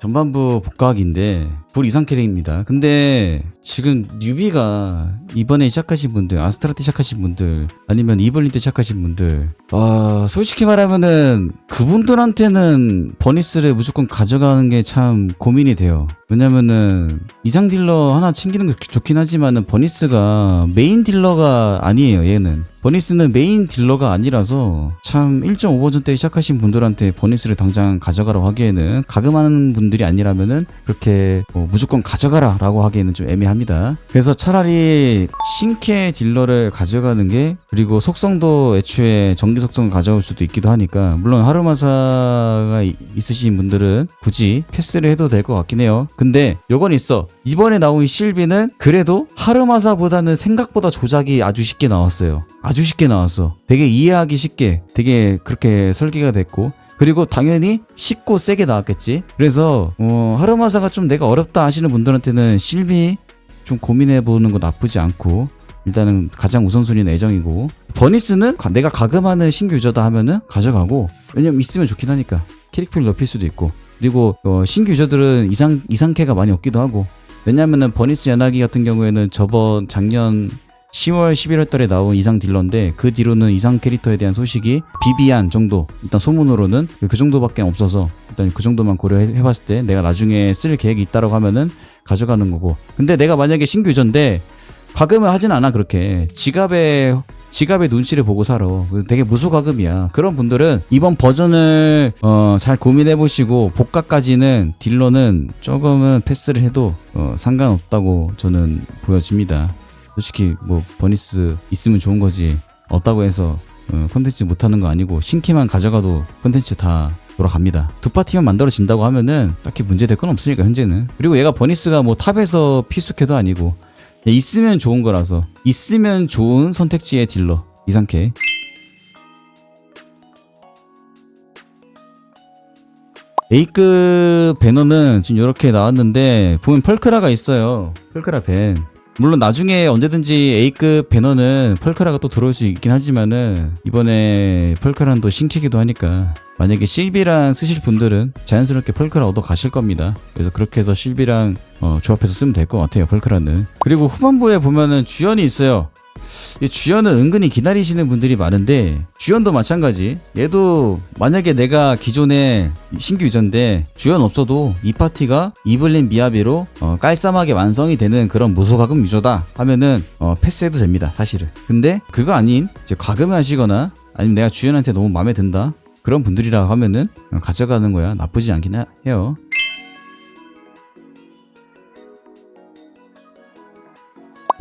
전반부 복각인데 불 이상 캐릭입니다. 근데 지금 뉴비가 이번에 시작하신 분들, 아스트라트 시작하신 분들, 아니면 이블린 때 시작하신 분들, 아 솔직히 말하면은 그분들한테는 버니스를 무조건 가져가는 게 참 고민이 돼요. 왜냐면은 이상 딜러 하나 챙기는 거 좋긴 하지만은 버니스가 메인 딜러가 아니에요. 얘는 버니스는 메인 딜러가 아니라서 참 1.5버전 때 시작하신 분들한테 버니스를 당장 가져가라고 하기에는 가금하는 분들이 아니라면은 그렇게 뭐 무조건 가져가라 라고 하기에는 좀 애매합니다. 그래서 차라리 신캐 딜러를 가져가는 게 그리고 속성도 애초에 전기 속성을 가져올 수도 있기도 하니까 물론 하루마사가 이- 있으신 분들은 굳이 패스를 해도 될 것 같긴 해요. 근데 요건 있어. 이번에 나온 실비는 그래도 하루마사보다는 생각보다 조작이 아주 쉽게 나왔어요. 아주 쉽게 나왔어. 되게 이해하기 쉽게 되게 그렇게 설계가 됐고 그리고 당연히 쉽고 세게 나왔겠지. 그래서 어, 하루마사가 좀 내가 어렵다 하시는 분들한테는 실비 좀 고민해 보는 거 나쁘지 않고 일단은 가장 우선순위는 애정이고 버니스는 가- 내가 가금하는 신규 유저다 하면은 가져가고 왜냐면 있으면 좋긴 하니까 캐릭풀 높일 수도 있고 그리고 어, 신규 유저들은 이상 이상캐가 많이 없기도 하고 왜냐면은 버니스 연하기 같은 경우에는 저번 작년 10월 11월 달에 나온 이상 딜러인데 그 뒤로는 이상 캐릭터에 대한 소식이 비비안 정도 일단 소문으로는 그 정도밖에 없어서 일단 그 정도만 고려해 봤을 때 내가 나중에 쓸 계획이 있다라고 하면은 가져가는 거고. 근데 내가 만약에 신규 유저인데 과금을 하진 않아 그렇게. 지갑에 지갑의 눈치를 보고 살아. 되게 무소가금이야. 그런 분들은 이번 버전을 어, 잘 고민해 보시고 복각까지는 딜러는 조금은 패스를 해도 어, 상관없다고 저는 보여집니다 솔직히 뭐 버니스 있으면 좋은 거지 없다고 해서 어, 콘텐츠 못하는 거 아니고 신캐만 가져가도 콘텐츠 다 돌아갑니다. 두 파티만 만들어진다고 하면은 딱히 문제될 건 없으니까 현재는. 그리고 얘가 버니스가 뭐 탑에서 피수캐도 아니고 있으면 좋은 거라서 있으면 좋은 선택지의 딜러 이상캐. A급 배너는 지금 이렇게 나왔는데 보면 펄크라가 있어요. 펄크라 밴. 물론 나중에 언제든지 A급 배너는 펄크라가 또 들어올 수 있긴 하지만은 이번에 펄크라는 또 신캐기도 하니까 만약에 실비랑 쓰실 분들은 자연스럽게 펄크라 얻어 가실 겁니다. 그래서 그렇게 해서 실비랑 어, 조합해서 쓰면 될 것 같아요. 펄크라는. 그리고 후반부에 보면은 주연이 있어요. 이 주연은 은근히 기다리시는 분들이 많은데 주연도 마찬가지. 얘도 만약에 내가 기존에 신규 유저인데 주연 없어도 이 파티가 이블린 미야비로 어, 깔쌈하게 완성이 되는 그런 무소가금 유저다 하면은 어, 패스해도 됩니다 사실은. 근데 그거 아닌 이제 과금을 하시거나 아니면 내가 주연한테 너무 마음에 든다 그런 분들이라 하면은 어, 가져가는 거야. 나쁘지 않긴 하- 해요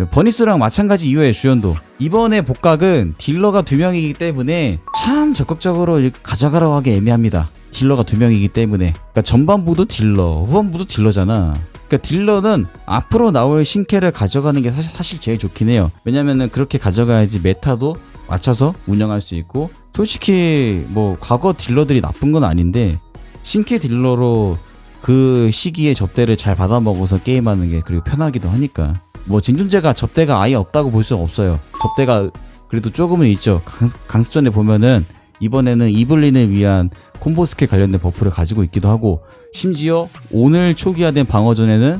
버니스랑 마찬가지 이유의 주연도. 이번에 복각은 딜러가 두 명이기 때문에 참 적극적으로 가져가라고 하기 애매합니다. 딜러가 두 명이기 때문에. 그러니까 전반부도 딜러 후반부도 딜러잖아. 그러니까 딜러는 앞으로 나올 신캐를 가져가는 게 사실, 사실 제일 좋긴 해요. 왜냐면은 그렇게 가져가야지 메타도 맞춰서 운영할 수 있고 솔직히 뭐 과거 딜러들이 나쁜 건 아닌데 신캐 딜러로 그 시기에 접대를 잘 받아먹어서 게임하는 게 그리고 편하기도 하니까 뭐 진존제가 접대가 아예 없다고 볼 수는 없어요. 접대가 그래도 조금은 있죠. 강, 강습전에 보면은 이번에는 이블린을 위한 콤보 스킬 관련된 버프를 가지고 있기도 하고 심지어 오늘 초기화된 방어전에는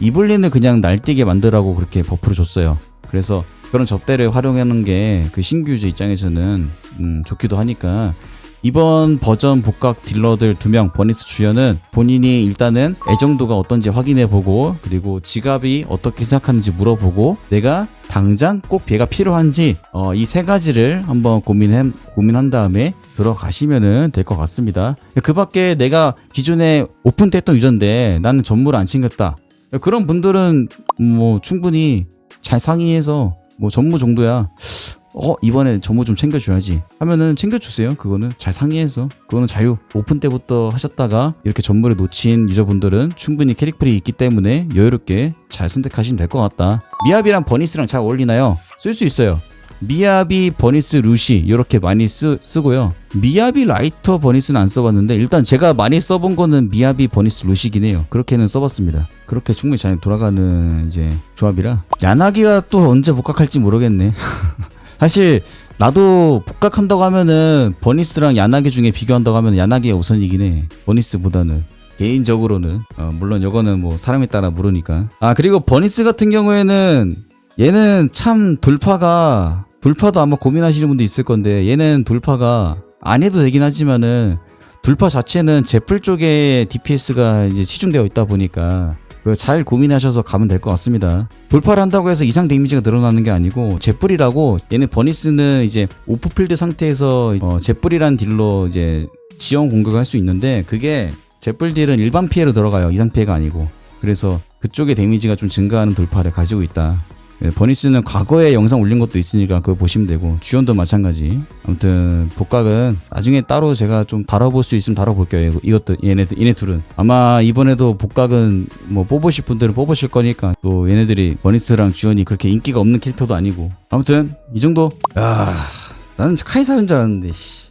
이블린을 그냥 날뛰게 만들라고 그렇게 버프를 줬어요. 그래서 그런 접대를 활용하는 게 그 신규 유저 입장에서는 음, 좋기도 하니까 이번 버전 복각 딜러들 두 명 버니스 주연은 본인이 일단은 애정도가 어떤지 확인해보고 그리고 지갑이 어떻게 생각하는지 물어보고 내가 당장 꼭 배가 필요한지 어, 이 세 가지를 한번 고민해 고민한 다음에 들어가시면은 될 것 같습니다. 그 밖에 내가 기존에 오픈 때 했던 유저인데 나는 전무를 안 챙겼다. 그런 분들은 뭐 충분히 잘 상의해서 뭐 전무 정도야 어 이번에 전무 좀 챙겨줘야지 하면은 챙겨주세요 그거는 잘 상의해서 그거는 자유 오픈 때부터 하셨다가 이렇게 전무를 놓친 유저분들은 충분히 캐릭풀이 있기 때문에 여유롭게 잘 선택하시면 될 것 같다 미압이랑 버니스랑 잘 어울리나요? 쓸 수 있어요 미야비, 버니스, 루시 이렇게 많이 쓰, 쓰고요. 미야비, 라이터, 버니스는 안 써봤는데 일단 제가 많이 써본 거는 미야비, 버니스, 루시긴 해요. 그렇게는 써봤습니다. 그렇게 충분히 잘 돌아가는 이제 조합이라 야나기가 또 언제 복각할지 모르겠네. 사실 나도 복각한다고 하면은 버니스랑 야나기 중에 비교한다고 하면 야나기가 우선이긴 해. 버니스보다는. 개인적으로는 어, 물론 요거는 뭐 사람에 따라 모르니까 아 그리고 버니스 같은 경우에는 얘는 참 돌파가 돌파도 아마 고민하시는 분도 있을 건데 얘는 돌파가 안 해도 되긴 하지만은 돌파 자체는 제플 쪽에 DPS가 이제 치중되어 있다 보니까 그 잘 고민하셔서 가면 될 것 같습니다. 돌파를 한다고 해서 이상 데미지가 늘어나는 게 아니고 제뿔이라고 얘는 버니스는 이제 오프필드 상태에서 어, 제뿔이란 딜로 이제 지원 공격을 할 수 있는데 그게 제뿔 딜은 일반 피해로 들어가요. 이상 피해가 아니고. 그래서 그쪽의 데미지가 좀 증가하는 돌파를 가지고 있다. 예, 버니스는 과거에 영상 올린 것도 있으니까 그거 보시면 되고 주연도 마찬가지. 아무튼 복각은 나중에 따로 제가 좀 다뤄볼 수 있으면 다뤄볼게요. 이것도 얘네 얘네 둘은. 아마 이번에도 복각은 뭐 뽑으실 분들은 뽑으실 거니까 또 얘네들이 버니스랑 주연이 그렇게 인기가 없는 캐릭터도 아니고. 아무튼 이 정도? 야 나는 카이사인 줄 알았는데 씨.